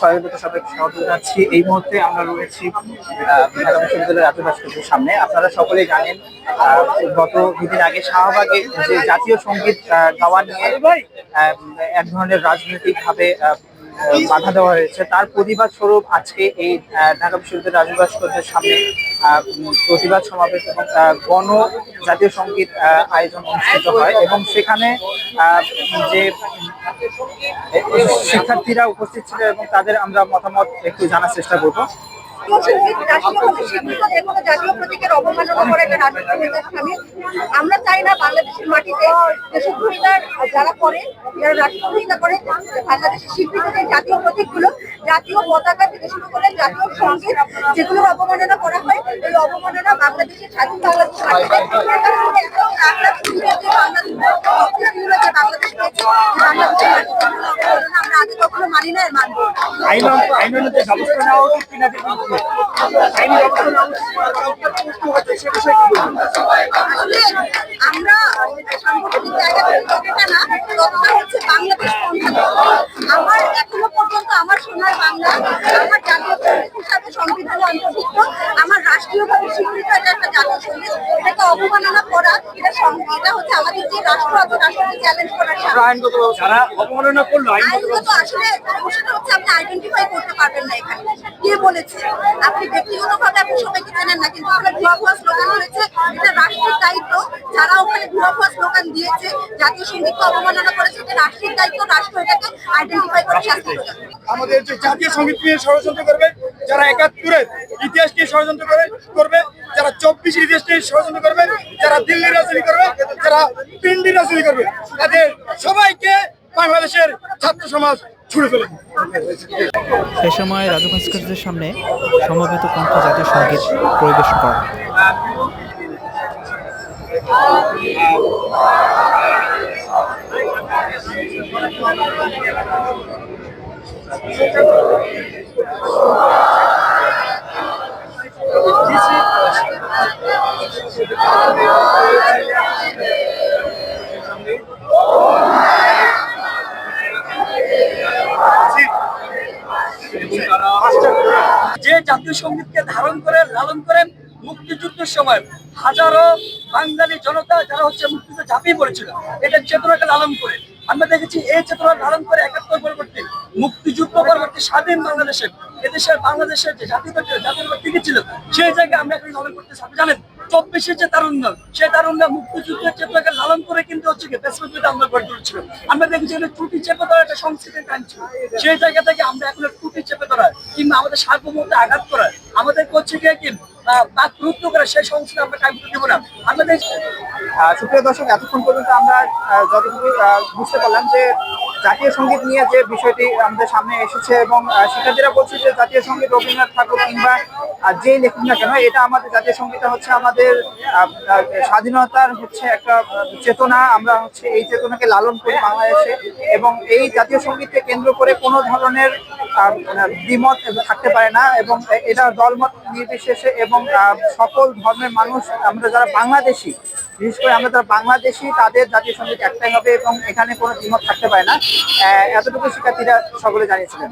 স্বাগত জানাচ্ছি। এই মুহূর্তে আমরা রয়েছি ঢাকা সামনে। আপনারা সকলেই জানেন গত দুদিন আগে শাহবাগে যে জাতীয় সংগীত গাওয়া নিয়ে এক ধরনের রাজনৈতিক ভাবে বাধা দেওয়া হয়েছে। তার প্রতিবাদ স্বরূপ আজকে এই ঢাকা বিশ্ববিদ্যালয়ের রাজু ভাস্কর্যের সামনে প্রতিবাদ সমাবেশ এবং গণ জাতীয় সংগীত আয়োজন অনুষ্ঠিত হয়। এবং সেখানে যে শিক্ষার্থীরা উপস্থিত ছিল এবং তাদের আমরা মতামত একটু জানার চেষ্টা করব আমরা চাই না বাংলাদেশের যারা যারা করে বাংলাদেশের জাতীয় প্রতীকগুলো জাতীয় পতাকা থেকে শুরু জাতীয় যেগুলোর অবমাননা করা হয় এই অবমাননা বাংলাদেশের স্বাধীন বাংলাদেশের মাটিতে এবং আমরা খুঁজে যে বাংলাদেশ অবস্থিতিগুলো যে বাংলাদেশ পেয়েছে বাংলাদেশের মাটিতে এগুলো অবমাননা আমরা আগে কখনো মানি না আর মানবো না। আইন আইন অনুযায়ী ব্যবস্থা নেওয়া উচিত কিনা আইনি ব্যবস্থা নেওয়া উচিত সে বিষয়ে কি? আমরা সাংগঠনিক জায়গা যতটা না ততটা হচ্ছে বাংলাদেশ আমার এখনও পর্যন্ত আমার সোনার বাংলা আমার জাতীয় সংগীত হিসাবে সংবিধানে অন্তর্ভুক্ত আমার রাষ্ট্রীয়ভাবে স্বীকৃত এটা একটা জাতীয় সংগীত এটাকে অবমাননা করা এটা সং- এটা হচ্ছে আমাদের যে রাষ্ট্র আছে রাষ্ট্রকে চ্যালেঞ্জ করার সাথে আইনগত যারা অবমাননা করল আইনগত আইনগত আসলে সমস্যাটা হচ্ছে আপনি আইডেন্টিফাই করতে পারবেন না এখানে। কে বলেছে? আপনি ব্যক্তিগতভাবে আপনি সবাইকে চেনেন না কিন্তু ওখানে ভুয়া ভুয়া স্লোগান হয়েছে এটা রাষ্ট্রের দায়িত্ব। যারা ওখানে ভুয়া ভুয়া স্লোগান দিয়েছে জাতীয় সঙ্গীতকে অবমাননা করেছে এটা রাষ্ট্রের দায়িত্ব রাষ্ট্র এটাকে আইডেন্টিফাই করে শাস্তি আমাদের যে জাতীয় সংগীত নিয়ে ষড়যন্ত্র করবে যারা একাত্তরের ইতিহাস নিয়ে ষড়যন্ত্র করে করবে যারা চব্বিশের ইতিহাস নিয়ে করবে যারা দিল্লি রাজনীতি করবে যারা পিন্ডি রাজনীতি করবে তাদের সবাইকে বাংলাদেশের ছাত্র সমাজ ছুড়ে ফেলবে এ সময় রাজু ভাস্কর্যের সামনে সমবেত কণ্ঠ জাতীয় সংগীত পরিবেশন করা। যে জাতীয় সঙ্গীতকে ধারণ করে, লালন করেন মুক্তিযুদ্ধের সময় হাজারো বাঙালি জনতা যারা হচ্ছে মুক্তিযুদ্ধে ঝাঁপিয়ে পড়েছিল, এটা চেতনাকে লালন করে। আমরা দেখেছি এই চেতনা লালন করে একাত্তর পরবর্তী মুক্তিযুদ্ধ পরবর্তী স্বাধীন বাংলাদেশে এদেশের বাংলাদেশের যে জাতীয় জাতীয় টিকে ছিল, সেই জায়গায় আমরা এখন লালন করতে আপনি জানেন চব্বিশের যে তারুণ্য, সেই তারুণ্য মুক্তিযুদ্ধের চেতনাকে লালন করে কিন্তু হচ্ছে কি বেসমেন্ট আমরা গড়ে তুলছিল আমরা দেখেছি যে ত্রুটি চেপে ধরা একটা সংস্কৃতির গান ছিল। সেই জায়গা থেকে আমরা এখন ত্রুটি চেপে ধরা কিংবা আমাদের সার্বভৌমত্বে আঘাত করা আমাদের করছে কি কি আহ, করে সেই সংস্কৃতি আমরা কাজ দেবো না। আহ, সুপ্রিয় দর্শক এতক্ষণ পর্যন্ত আমরা যতটুকু বুঝতে পারলাম যে জাতীয় সংগীত নিয়ে যে বিষয়টি আমাদের সামনে এসেছে এবং শিক্ষার্থীরা বলছে যে জাতীয় সংগীত রবীন্দ্রনাথ ঠাকুর কিংবা যেই লেখুক না কেন এটা আমাদের জাতীয় সঙ্গীতটা হচ্ছে আমাদের স্বাধীনতার হচ্ছে একটা চেতনা। আমরা হচ্ছে এই চেতনাকে লালন করি বাংলাদেশে এবং এই জাতীয় সঙ্গীতকে কেন্দ্র করে কোনো ধরনের দ্বিমত থাকতে পারে না এবং এটা দলমত নির্বিশেষে এবং সকল ধর্মের মানুষ, আমরা যারা বাংলাদেশি, বিশেষ করে আমরা যারা বাংলাদেশি, তাদের জাতীয় সংগীত একটাই হবে এবং এখানে কোনো দ্বিমত থাকতে পারে না। এতটুকু শিক্ষার্থীরা সকলে জানিয়েছিলেন।